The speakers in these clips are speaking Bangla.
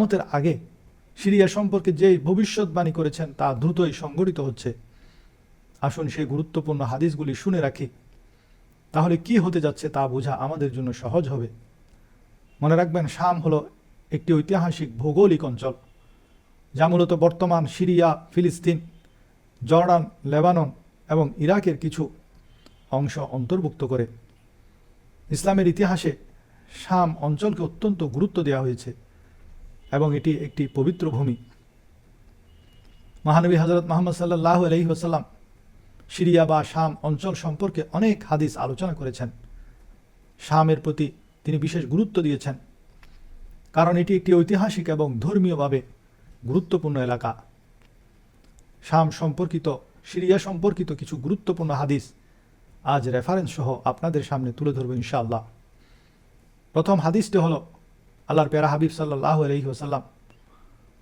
মতের আগে সিরিয়া সম্পর্কে যে ভবিষ্যৎবাণী করেছেন তা দ্রুতই সংগঠিত হচ্ছে। আসুন সেই গুরুত্বপূর্ণ হাদিসগুলি শুনে রাখি। তাহলে কি হতে যাচ্ছে তা বোঝা আমাদের জন্য সহজ হবে। মনে রাখবেন, শাম হলো একটি ঐতিহাসিক ভৌগোলিক অঞ্চল, যা মূলত বর্তমান সিরিয়া, ফিলিস্তিন, জর্ডান, লেবানন এবং ইরাকের কিছু অংশ অন্তর্ভুক্ত করে। ইসলামের ইতিহাসে শাম অঞ্চলকে অত্যন্ত গুরুত্ব দেওয়া হয়েছে। এবং এটি একটি পবিত্র ভূমি। মহানবী হজরত মোহাম্মদ সাল্লাহ আলহি ওসাল্লাম সিরিয়া বা শাম অঞ্চল সম্পর্কে অনেক হাদিস আলোচনা করেছেন। শামের প্রতি তিনি বিশেষ গুরুত্ব দিয়েছেন, কারণ এটি একটি ঐতিহাসিক এবং ধর্মীয়ভাবে গুরুত্বপূর্ণ এলাকা। শাম সম্পর্কিত, সিরিয়া সম্পর্কিত কিছু গুরুত্বপূর্ণ হাদিস আজ রেফারেন্স সহ আপনাদের সামনে তুলে ধরবো ইনশাআল্লাহ। প্রথম হাদিসটি হলো আল্লাহর পেরা হাবিব সাল্লাহ আলহি ওসাল্লাম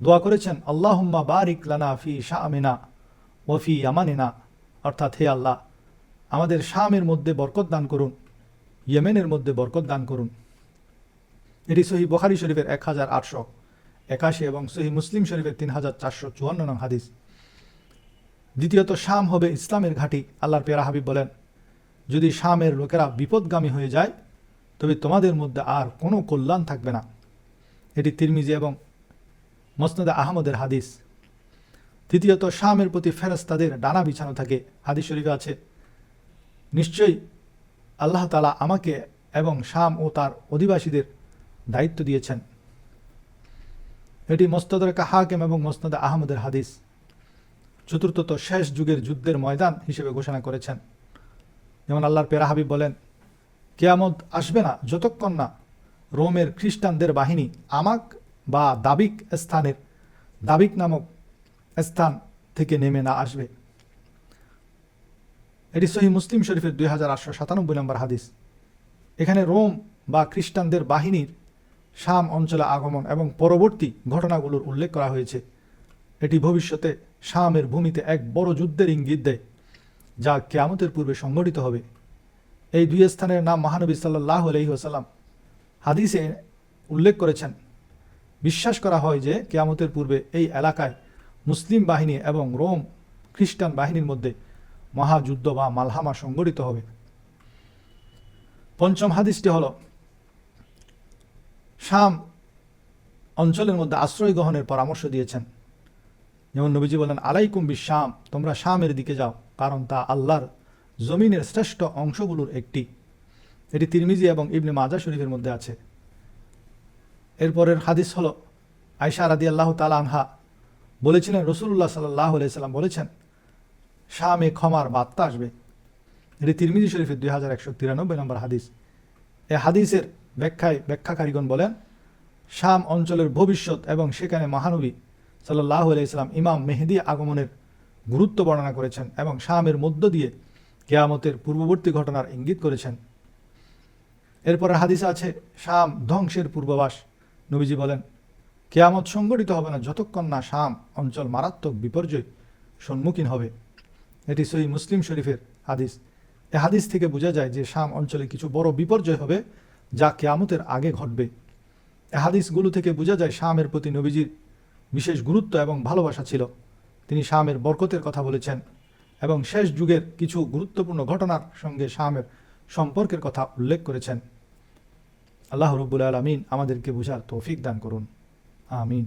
দোয়া করেছেন, আল্লাহুম্মা বারিক লানা ফি শামিনা ওফি ইয়ামানিনা। অর্থাৎ হে আল্লাহ, আমাদের শামের মধ্যে বরকত দান করুন, ইয়েমেনের মধ্যে বরকত দান করুন। এটি সহি বখারি শরীফের এক হাজার আটশো একাশি এবং সহি মুসলিম শরীফের তিন হাজার চারশো চুয়ান্ন নং হাদিস। দ্বিতীয়ত, শাম হবে ইসলামের ঘাঁটি, আল্লাহর পেরা হাবিব বলেন। যদি শামের লোকেরা বিপদগামী হয়ে যায়, তবে তোমাদের মধ্যে আর কোনো কল্যাণ থাকবে না। এটি তিরমিজি এবং মসনদে আহমদের হাদিস। তৃতীয়ত, শামের প্রতি ফেরস্তাদের ডানা বিছানো থাকে। হাদিস শরীফে আছে, নিশ্চয়ই আল্লাহ তালা আমাকে এবং শাম ও তার অধিবাসীদের দায়িত্ব দিয়েছেন। এটি মোস্তদরকা হাকেম এবং মোস্তদে আহমদের হাদিস। চতুর্থত, শেষ যুগের যুদ্ধের ময়দান হিসেবে ঘোষণা করেছেন। যেমন আল্লাহর পেরা হাবিব বলেন, কেয়ামত আসবে না যতক্ষণ না রোমের খ্রিস্টানদের বাহিনী আমাক বা দাবিক স্থানের, দাবিক নামক স্থান থেকে নেমে না আসবে। এটি সহি মুসলিম শরীফের দুই হাজার আটশো সাতানব্বই নম্বর হাদিস। এখানে রোম বা খ্রিস্টানদের বাহিনীর শাম অঞ্চলে আগমন এবং পরবর্তী ঘটনাগুলোর উল্লেখ করা হয়েছে। এটি ভবিষ্যতে শামের ভূমিতে এক বড় যুদ্ধের ইঙ্গিত দেয়, যা কেয়ামতের পূর্বে সংঘটিত হবে। এই দুই স্থানের নাম মহানবী সাল্লাহ আলহি আসাল্লাম হাদিসে উল্লেখ করেছেন, বিশ্বাস করা হয় যে কেয়ামতের পূর্বে এই এলাকায় মুসলিম বাহিনী এবং রোম খ্রিস্টান বাহিনীর মধ্যে মহাযুদ্ধ বা মালহামা সংগঠিত হবে। পঞ্চম হাদিসটি হল, শাম অঞ্চলের মধ্যে আশ্রয় গ্রহণের পরামর্শ দিয়েছেন। যেমন নবীজি বলেন, আলাইকুম বিশ্বাম তোমরা শামের দিকে যাও, কারণ তা আল্লাহর জমিনের শ্রেষ্ঠ অংশগুলোর একটি। এটি তিরমিজি এবং ইবনে মাজা শরীফের মধ্যে আছে। এরপরের হাদিস হল আয়সা রাদি আল্লাহ তালা আনহা বলেছিলেন রসুল্লাহ সাল্লাহ সাল্লাম বলেছেন, শামে ক্ষমার বার্তা আসবে। এটি তিরমিজি শরীফের দুই হাজার একশো তিরানব্বই নম্বর হাদিস। এ হাদিসের ব্যাখ্যায় ব্যাখ্যাকারীগণ বলেন, শাম অঞ্চলের ভবিষ্যৎ এবং সেখানে মহানবী সাল্লাহ আলাইসাল্লাম ইমাম মেহেদি আগমনের গুরুত্ব বর্ণনা করেছেন এবং শামের মধ্য দিয়ে কেয়ামতের পূর্ববর্তী ঘটনার ইঙ্গিত করেছেন। এরপরে হাদিস আছে, শাম ধ্বংসের পূর্বাভাস নবীজি বলেন, কেয়ামত সংগঠিত হবে না যতক্ষণ না শাম অঞ্চল মারাত্মক বিপর্যয় সম্মুখীন হবে। এটি সহি মুসলিম শরীফের হাদিস। এ হাদিস থেকে বোঝা যায় যে শাম অঞ্চলে কিছু বড় বিপর্যয় হবে যা কেয়ামতের আগে ঘটবে। এ হাদিসগুলো থেকে বোঝা যায় শামের প্রতি নবীজির বিশেষ গুরুত্ব এবং ভালোবাসা ছিল। তিনি শামের বরকতের কথা বলেছেন এবং শেষ যুগের কিছু গুরুত্বপূর্ণ ঘটনার সঙ্গে শামের সম্পর্কের কথা উল্লেখ করেছেন। আল্লাহ রব্বুল আলমিন আমাদেরকে বুঝার তৌফিক দান করুন। আমিন।